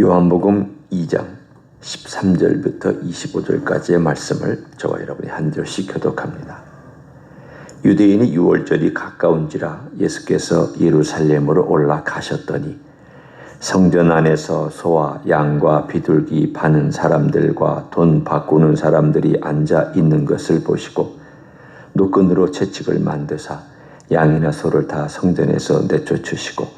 요한복음 2장 13절부터 25절까지의 말씀을 저와 여러분이 한 절씩 교독합니다. 유대인이 6월절이 가까운지라 예수께서 예루살렘으로 올라가셨더니 성전 안에서 소와 양과 비둘기 파는 사람들과 돈 바꾸는 사람들이 앉아 있는 것을 보시고 노끈으로 채찍을 만드사 양이나 소를 다 성전에서 내쫓으시고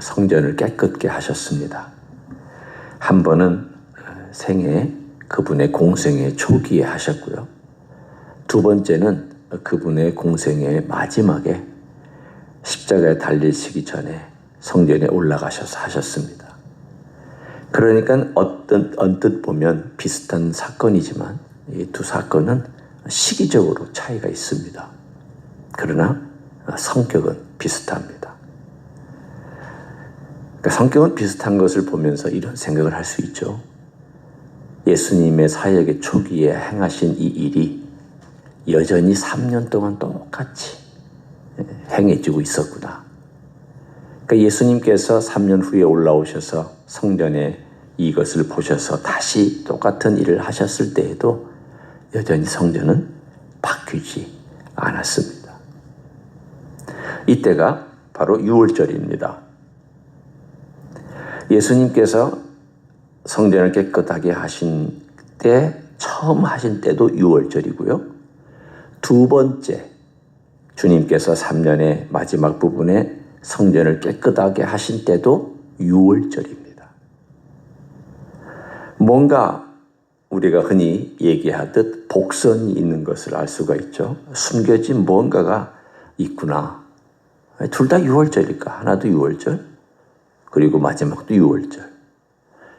성전을 깨끗게 하셨습니다. 한 번은 생애 그분의 공생의 초기에 하셨고요. 두 번째는 그분의 공생의 마지막에 십자가에 달리시기 전에 성전에 올라가셔서 하셨습니다. 그러니까 어떤 언뜻 보면 비슷한 사건이지만 이 두 사건은 시기적으로 차이가 있습니다. 그러나 성격은 비슷합니다. 그러니까 성격은 비슷한 것을 보면서 이런 생각을 할 수 있죠. 예수님의 사역의 초기에 행하신 이 일이 여전히 3년 동안 똑같이 행해지고 있었구나. 그러니까 예수님께서 3년 후에 올라오셔서 성전에 이것을 보셔서 다시 똑같은 일을 하셨을 때에도 여전히 성전은 바뀌지 않았습니다. 이때가 바로 6월절입니다. 예수님께서 성전을 깨끗하게 하신 때 처음 하신 때도 6월절이고요. 두 번째 주님께서 3년의 마지막 부분에 성전을 깨끗하게 하신 때도 6월절입니다. 뭔가 우리가 흔히 얘기하듯 복선이 있는 것을 알 수가 있죠. 숨겨진 뭔가가 있구나. 둘 다 6월절일까? 하나도 6월절, 그리고 마지막도 6월절.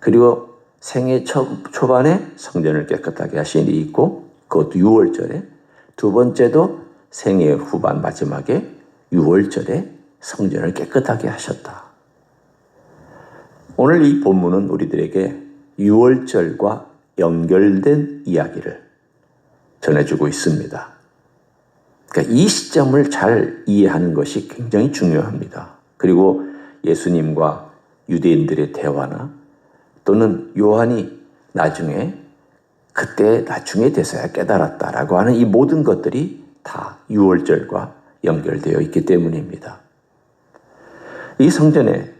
그리고 생애 초, 초반에 성전을 깨끗하게 하신 일이 있고, 그것도 6월절에, 두 번째도 생애 후반 마지막에 6월절에 성전을 깨끗하게 하셨다. 오늘 이 본문은 우리들에게 6월절과 연결된 이야기를 전해주고 있습니다. 그러니까 이 시점을 잘 이해하는 것이 굉장히 중요합니다. 그리고 예수님과 유대인들의 대화나 또는 요한이 나중에 그때 나중에 돼서야 깨달았다라고 하는 이 모든 것들이 다 6월절과 연결되어 있기 때문입니다. 이 성전에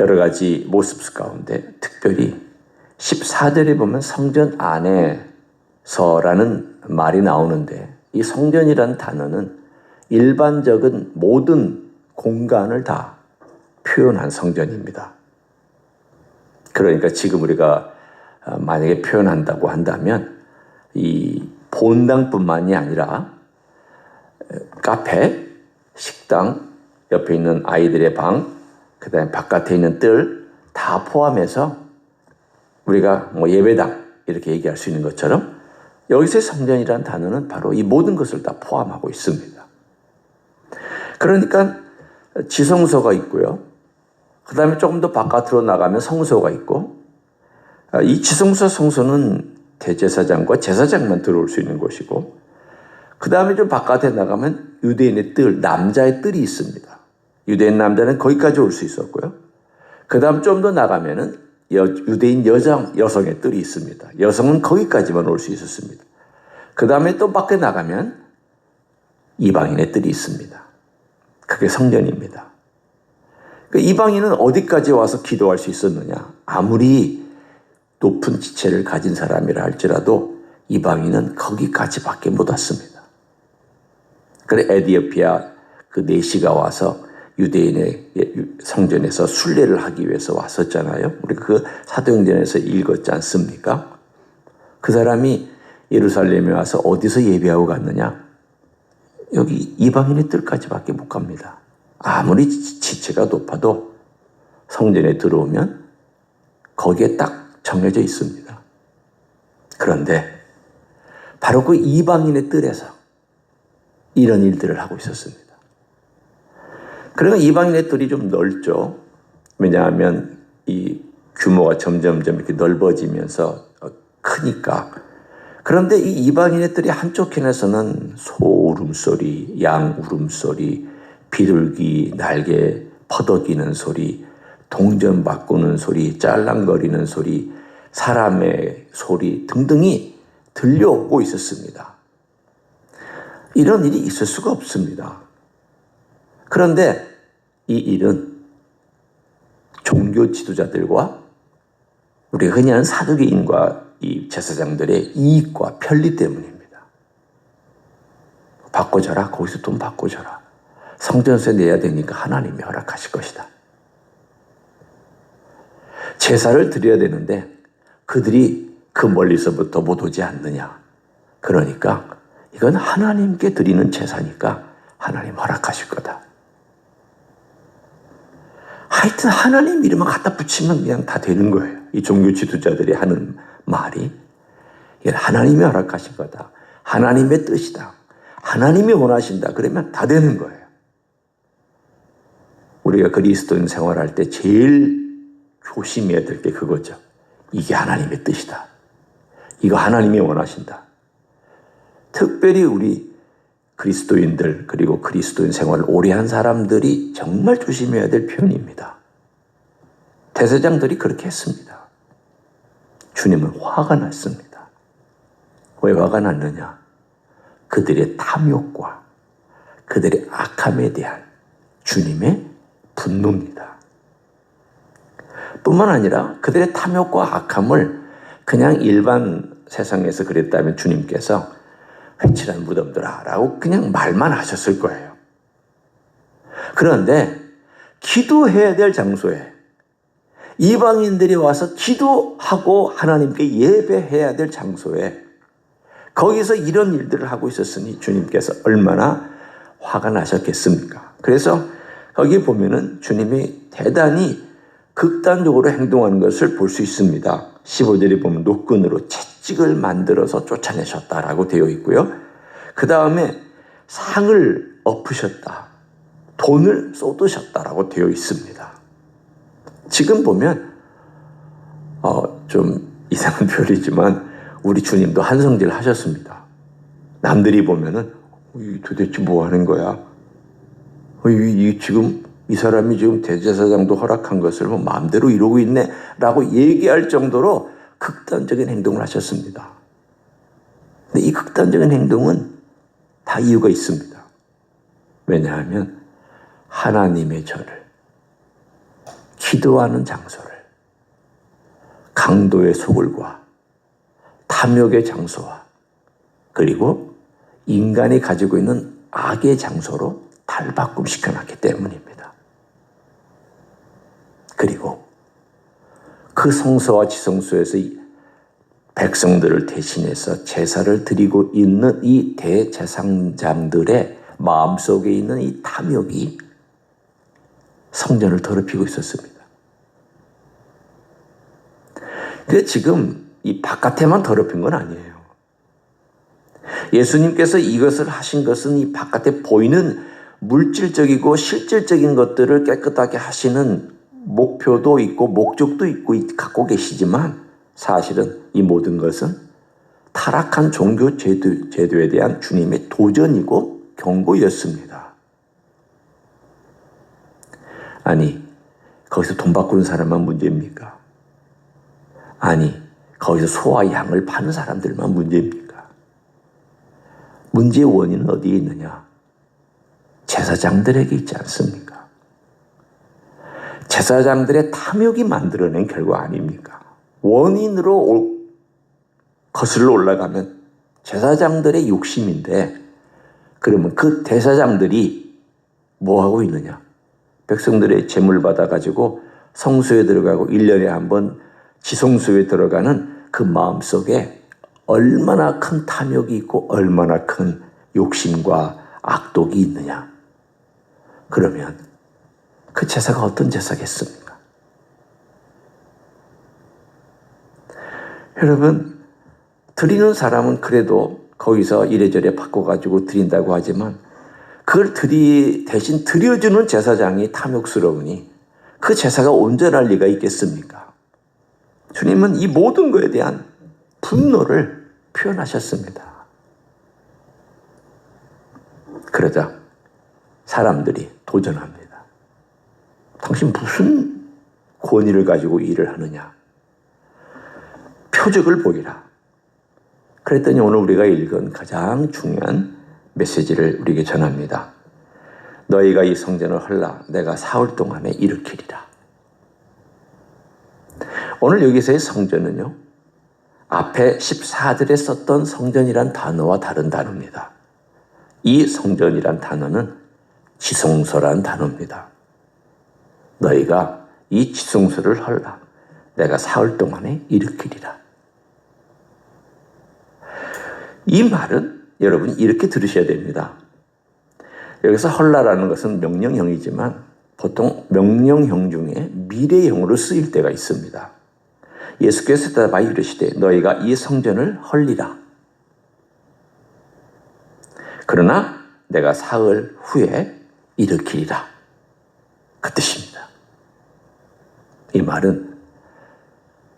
여러 가지 모습 가운데 특별히 14절에 보면 성전 안에서라는 말이 나오는데 이 성전이라는 단어는 일반적인 모든 공간을 다 표현한 성전입니다. 그러니까 지금 우리가 만약에 표현한다고 한다면 이 본당뿐만이 아니라 카페, 식당, 옆에 있는 아이들의 방, 그 다음에 바깥에 있는 뜰 다 포함해서 우리가 뭐 예배당 이렇게 얘기할 수 있는 것처럼 여기서의 성전이라는 단어는 바로 이 모든 것을 다 포함하고 있습니다. 그러니까 지성소가 있고요. 그 다음에 조금 더 바깥으로 나가면 성소가 있고, 아, 이 지성소 성소는 대제사장과 제사장만 들어올 수 있는 곳이고, 그 다음에 좀 바깥에 나가면 유대인의 뜰, 남자의 뜰이 있습니다. 유대인 남자는 거기까지 올 수 있었고요. 그 다음 좀 더 나가면은 여, 유대인 여성, 여성의 뜰이 있습니다. 여성은 거기까지만 올 수 있었습니다. 그 다음에 또 밖에 나가면 이방인의 뜰이 있습니다. 그게 성전입니다. 그 이방인은 어디까지 와서 기도할 수 있었느냐? 아무리 높은 지체를 가진 사람이라 할지라도 이방인은 거기까지밖에 못 왔습니다. 그래 에디오피아 그 네시가 와서 유대인의 성전에서 순례를 하기 위해서 왔었잖아요. 우리 그 사도행전에서 읽었지 않습니까? 그 사람이 예루살렘에 와서 어디서 예배하고 갔느냐? 여기 이방인의 뜰까지밖에 못 갑니다. 아무리 지체가 높아도 성전에 들어오면 거기에 딱 정해져 있습니다. 그런데 바로 그 이방인의 뜰에서 이런 일들을 하고 있었습니다. 그러니까 이방인의 뜰이 좀 넓죠. 왜냐하면 이 규모가 점점점 이렇게 넓어지면서 크니까. 그런데 이 이방인의 뜰이 한쪽 편에서는 소 울음소리, 양 울음소리, 비둘기 날개 퍼덕이는 소리, 동전 바꾸는 소리, 짤랑거리는 소리, 사람의 소리 등등이 들려오고 있었습니다. 이런 일이 있을 수가 없습니다. 그런데 이 일은 종교 지도자들과 우리가 흔히 하는 사두개인과 이 제사장들의 이익과 편리 때문입니다. 바꿔줘라. 거기서 돈 바꿔줘라. 성전세 내야 되니까 하나님이 허락하실 것이다. 제사를 드려야 되는데 그들이 그 멀리서부터 못 오지 않느냐. 그러니까 이건 하나님께 드리는 제사니까 하나님 허락하실 거다. 하여튼 하나님 이름을 갖다 붙이면 그냥 다 되는 거예요. 이 종교 지도자들이 하는 말이 이건 하나님이 허락하신 거다. 하나님의 뜻이다. 하나님이 원하신다. 그러면 다 되는 거예요. 우리가 그리스도인 생활할 때 제일 조심해야 될 게 그거죠. 이게 하나님의 뜻이다. 이거 하나님이 원하신다. 특별히 우리 그리스도인들 그리고 그리스도인 생활을 오래 한 사람들이 정말 조심해야 될 표현입니다. 대세장들이 그렇게 했습니다. 주님은 화가 났습니다. 왜 화가 났느냐? 그들의 탐욕과 그들의 악함에 대한 주님의 분노입니다. 뿐만 아니라 그들의 탐욕과 악함을 그냥 일반 세상에서 그랬다면 주님께서 회칠한 무덤들아 라고 그냥 말만 하셨을 거예요. 그런데 기도해야 될 장소에 이방인들이 와서 기도하고 하나님께 예배해야 될 장소에 거기서 이런 일들을 하고 있었으니 주님께서 얼마나 화가 나셨겠습니까? 그래서 거기 보면은 주님이 대단히 극단적으로 행동하는 것을 볼 수 있습니다. 15절에 보면 노끈으로 채찍을 만들어서 쫓아내셨다라고 되어 있고요. 그 다음에 상을 엎으셨다. 돈을 쏟으셨다라고 되어 있습니다. 지금 보면 어, 좀 이상한 표현이지만 우리 주님도 한성질 하셨습니다. 남들이 보면은 도대체 뭐 하는 거야? 이, 이 지금 이 사람이 지금 대제사장도 허락한 것을 뭐 마음대로 이루고 있네 라고 얘기할 정도로 극단적인 행동을 하셨습니다. 근데 이 극단적인 행동은 다 이유가 있습니다. 왜냐하면 하나님의 절을 기도하는 장소를 강도의 소굴과 탐욕의 장소와 그리고 인간이 가지고 있는 악의 장소로 탈바꿈 시켜놨기 때문입니다. 그리고 그 성소와 지성소에서 백성들을 대신해서 제사를 드리고 있는 이 대제상장들의 마음속에 있는 이 탐욕이 성전을 더럽히고 있었습니다. 근데 지금 이 바깥에만 더럽힌 건 아니에요. 예수님께서 이것을 하신 것은 이 바깥에 보이는 물질적이고 실질적인 것들을 깨끗하게 하시는 목표도 있고 목적도 있고 갖고 계시지만 사실은 이 모든 것은 타락한 종교 제도, 제도에 대한 주님의 도전이고 경고였습니다. 아니, 거기서 돈 바꾸는 사람만 문제입니까? 아니, 거기서 소와 양을 파는 사람들만 문제입니까? 문제의 원인은 어디에 있느냐? 제사장들에게 있지 않습니까? 제사장들의 탐욕이 만들어낸 결과 아닙니까? 원인으로 거슬러 올라가면 제사장들의 욕심인데 그러면 그 대사장들이 뭐 하고 있느냐? 백성들의 재물 받아 가지고 성수에 들어가고 1년에 한번 지성소에 들어가는 그 마음 속에 얼마나 큰 탐욕이 있고 얼마나 큰 욕심과 악독이 있느냐. 그러면 그 제사가 어떤 제사겠습니까? 여러분, 드리는 사람은 그래도 거기서 이래저래 바꿔가지고 드린다고 하지만 그걸 드리, 대신 드려주는 제사장이 탐욕스러우니 그 제사가 온전할 리가 있겠습니까? 주님은 이 모든 것에 대한 분노를 표현하셨습니다. 그러자 사람들이 도전합니다. 당신 무슨 권위를 가지고 일을 하느냐? 표적을 보이라. 그랬더니 오늘 우리가 읽은 가장 중요한 메시지를 우리에게 전합니다. 너희가 이 성전을 헐라 내가 사흘 동안에 일으키리라. 오늘 여기서의 성전은요. 앞에 14절에 썼던 성전이란 단어와 다른 단어입니다. 이 성전이란 단어는 지성소란 단어입니다. 너희가 이 지성소를 헐라. 내가 사흘 동안에 일으키리라. 이 말은 여러분 이렇게 들으셔야 됩니다. 여기서 헐라라는 것은 명령형이지만 보통 명령형 중에 미래형으로 쓰일 때가 있습니다. 예수께서 대답하여 이르시되 너희가 이 성전을 헐리라. 그러나 내가 사흘 후에 일으키리라. 그 뜻입니다. 이 말은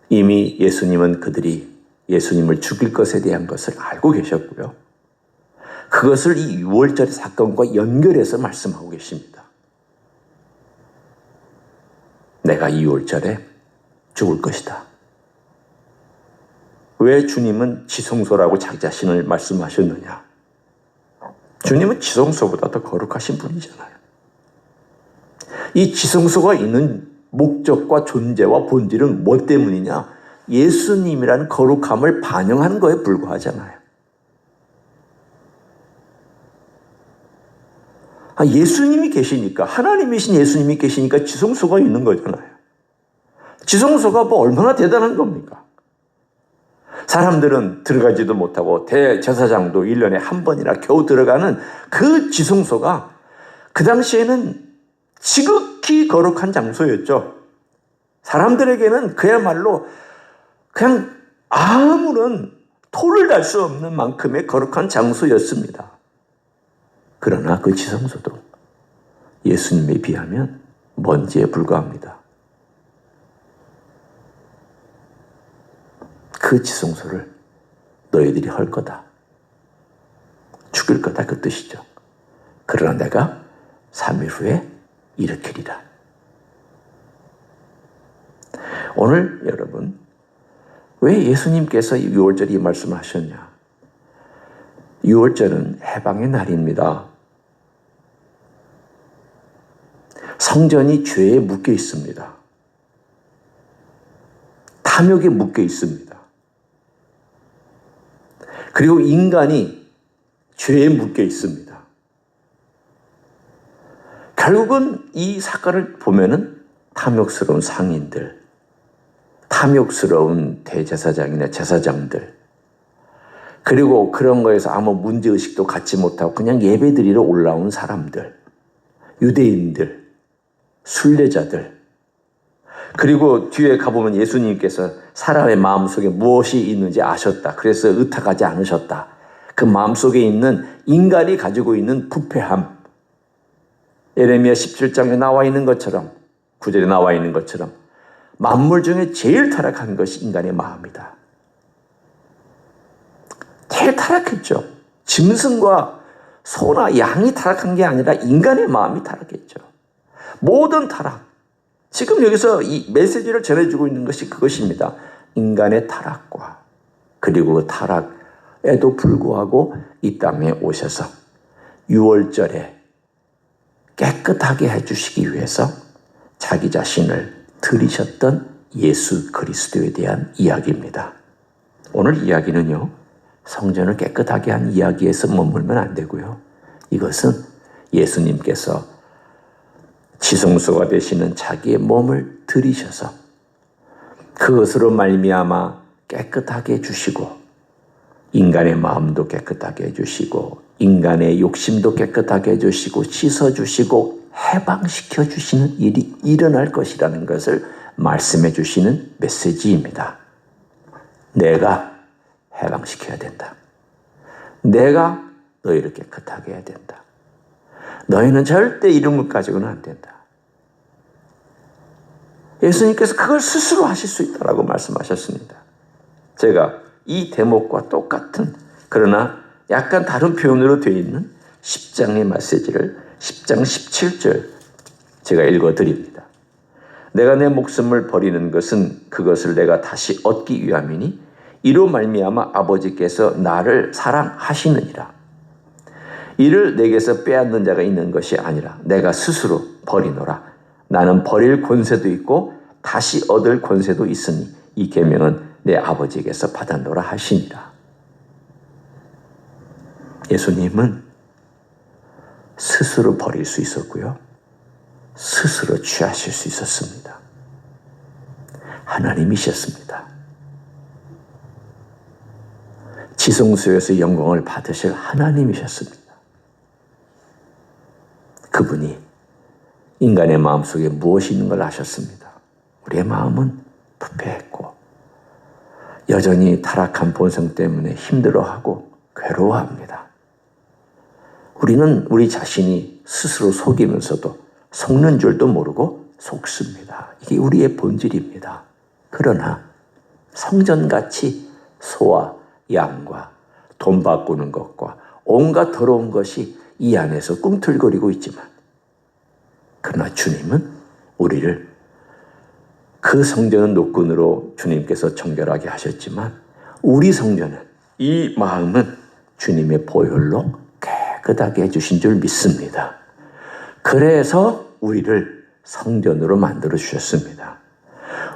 이미 예수님은 그들이 예수님을 죽일 것에 대한 것을 알고 계셨고요. 그것을 이 6월절의 사건과 연결해서 말씀하고 계십니다. 내가 2월절에 죽을 것이다. 왜 주님은 지성소라고 자기 자신을 말씀하셨느냐? 주님은 지성소보다 더 거룩하신 분이잖아요. 이 지성소가 있는 목적과 존재와 본질은 뭐 때문이냐? 예수님이라는 거룩함을 반영하는 거에 불과하잖아요. 아, 예수님이 계시니까, 하나님이신 예수님이 계시니까 지성소가 있는 거잖아요. 지성소가 뭐 얼마나 대단한 겁니까? 사람들은 들어가지도 못하고 대제사장도 1년에 한 번이나 겨우 들어가는 그 지성소가 그 당시에는 지극히 거룩한 장소였죠. 사람들에게는 그야말로 그냥 아무런 토를 달 수 없는 만큼의 거룩한 장소였습니다. 그러나 그 지성소도 예수님에 비하면 먼지에 불과합니다. 그 지성소를 너희들이 할 거다. 죽일 거다. 그 뜻이죠. 그러나 내가 3일 후에 일으키리라. 오늘 여러분, 왜 예수님께서 6월절 이 말씀을 하셨냐? 6월절은 해방의 날입니다. 성전이 죄에 묶여 있습니다. 탐욕에 묶여 있습니다. 그리고 인간이 죄에 묶여 있습니다. 결국은 이 사건을 보면은 탐욕스러운 상인들, 탐욕스러운 대제사장이나 제사장들, 그리고 그런 거에서 아무 문제의식도 갖지 못하고 그냥 예배 드리러 올라온 사람들, 유대인들, 순례자들, 그리고 뒤에 가보면 예수님께서 사람의 마음속에 무엇이 있는지 아셨다. 그래서 의탁하지 않으셨다. 그 마음속에 있는 인간이 가지고 있는 부패함. 예레미야 17장에 나와 있는 것처럼 구절에 나와 있는 것처럼 만물 중에 제일 타락한 것이 인간의 마음이다. 제일 타락했죠. 짐승과 소나 양이 타락한 게 아니라 인간의 마음이 타락했죠. 모든 타락. 지금 여기서 이 메시지를 전해주고 있는 것이 그것입니다. 인간의 타락과 그리고 그 타락에도 불구하고 이 땅에 오셔서 6월절에 깨끗하게 해주시기 위해서 자기 자신을 들이셨던 예수 그리스도에 대한 이야기입니다. 오늘 이야기는요, 성전을 깨끗하게 한 이야기에서 머물면 안 되고요. 이것은 예수님께서 지성소가 되시는 자기의 몸을 들이셔서 그것으로 말미암아 깨끗하게 해주시고 인간의 마음도 깨끗하게 해주시고 인간의 욕심도 깨끗하게 해주시고 씻어주시고 해방시켜 주시는 일이 일어날 것이라는 것을 말씀해 주시는 메시지입니다. 내가 해방시켜야 된다. 내가 너희를 깨끗하게 해야 된다. 너희는 절대 이런 것 가지고는 안 된다. 예수님께서 그걸 스스로 하실 수 있다라고 말씀하셨습니다. 제가 이 대목과 똑같은 그러나 약간 다른 표현으로 되어 있는 10장의 메시지를 10장 17절 제가 읽어 드립니다. 내가 내 목숨을 버리는 것은 그것을 내가 다시 얻기 위함이니 이로 말미암아 아버지께서 나를 사랑하시느니라. 이를 내게서 빼앗는 자가 있는 것이 아니라 내가 스스로 버리노라. 나는 버릴 권세도 있고 다시 얻을 권세도 있으니 이 계명은 내 아버지에게서 받았노라 하시니라. 예수님은 스스로 버릴 수 있었고요. 스스로 취하실 수 있었습니다. 하나님이셨습니다. 지성소에서 영광을 받으실 하나님이셨습니다. 그분이 인간의 마음속에 무엇이 있는 걸 아셨습니다. 우리의 마음은 부패했고 여전히 타락한 본성 때문에 힘들어하고 괴로워합니다. 우리는 우리 자신이 스스로 속이면서도 속는 줄도 모르고 속습니다. 이게 우리의 본질입니다. 그러나 성전같이 소와 양과 돈 바꾸는 것과 온갖 더러운 것이 이 안에서 꿈틀거리고 있지만 그러나 주님은 우리를 그 성전은 노끈으로 주님께서 정결하게 하셨지만 우리 성전은 이 마음은 주님의 보혈로 깨끗하게 해주신 줄 믿습니다. 그래서 우리를 성전으로 만들어 주셨습니다.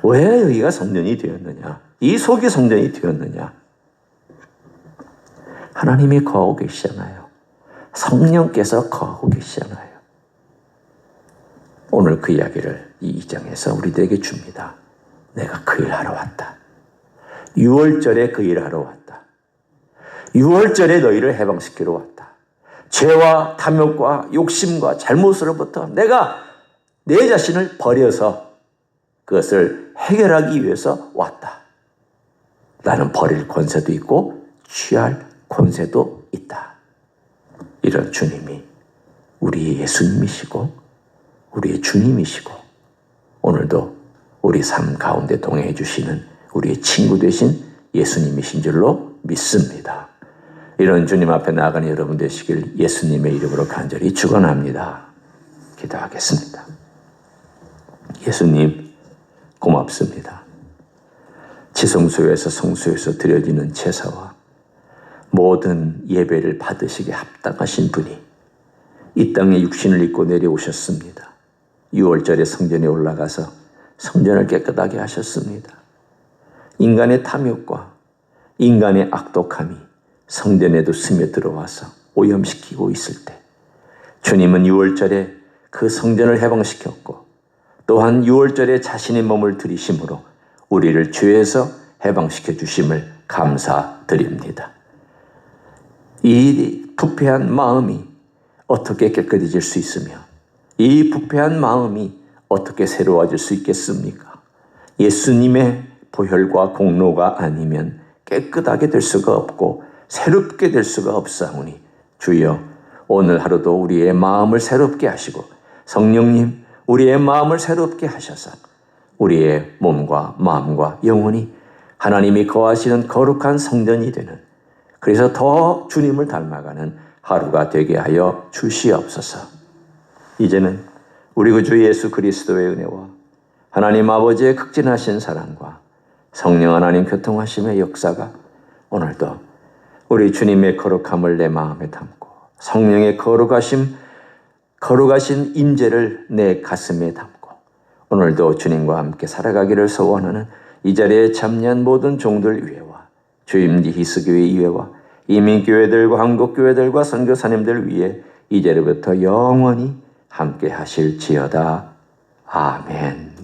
왜 여기가 성전이 되었느냐? 이 속이 성전이 되었느냐? 하나님이 거하고 계시잖아요. 성령께서 거하고 계시잖아요. 오늘 그 이야기를 이 2장에서 우리들에게 줍니다. 내가 그 일 하러 왔다. 6월절에 그일 하러 왔다. 6월절에 너희를 해방시키러 왔다. 죄와 탐욕과 욕심과 잘못으로부터 내가 내 자신을 버려서 그것을 해결하기 위해서 왔다. 나는 버릴 권세도 있고 취할 권세도 있다. 이런 주님이 우리 예수님이시고 우리의 주님이시고 오늘도 우리 삶 가운데 동행해 주시는 우리의 친구 되신 예수님이신 줄로 믿습니다. 이런 주님 앞에 나아가는 여러분 되시길 예수님의 이름으로 간절히 축원합니다. 기도하겠습니다. 예수님 고맙습니다. 지성소에서 성소에서 드려지는 제사와 모든 예배를 받으시게 합당하신 분이 이 땅에 육신을 입고 내려오셨습니다. 6월절에 성전에 올라가서 성전을 깨끗하게 하셨습니다. 인간의 탐욕과 인간의 악독함이 성전에도 스며들어와서 오염시키고 있을 때 주님은 6월절에 그 성전을 해방시켰고 또한 6월절에 자신의 몸을 들이심으로 우리를 죄에서 해방시켜 주심을 감사드립니다. 이 부패한 마음이 어떻게 깨끗해질 수 있으며 이 부패한 마음이 어떻게 새로워질 수 있겠습니까? 예수님의 보혈과 공로가 아니면 깨끗하게 될 수가 없고 새롭게 될 수가 없사오니 주여 오늘 하루도 우리의 마음을 새롭게 하시고 성령님 우리의 마음을 새롭게 하셔서 우리의 몸과 마음과 영혼이 하나님이 거하시는 거룩한 성전이 되는 그래서 더 주님을 닮아가는 하루가 되게 하여 주시옵소서. 이제는 우리 구주 예수 그리스도의 은혜와 하나님 아버지의 극진하신 사랑과 성령 하나님 교통하심의 역사가 오늘도 우리 주님의 거룩함을 내 마음에 담고 성령의 거룩하심 거룩하신 임재를 내 가슴에 담고 오늘도 주님과 함께 살아가기를 소원하는 이 자리에 참여한 모든 종들 위에와 주임지 히스교회 이회와 이민교회들과 한국교회들과 선교사님들 위해 이제로부터 영원히 함께 하실지어다. 아멘.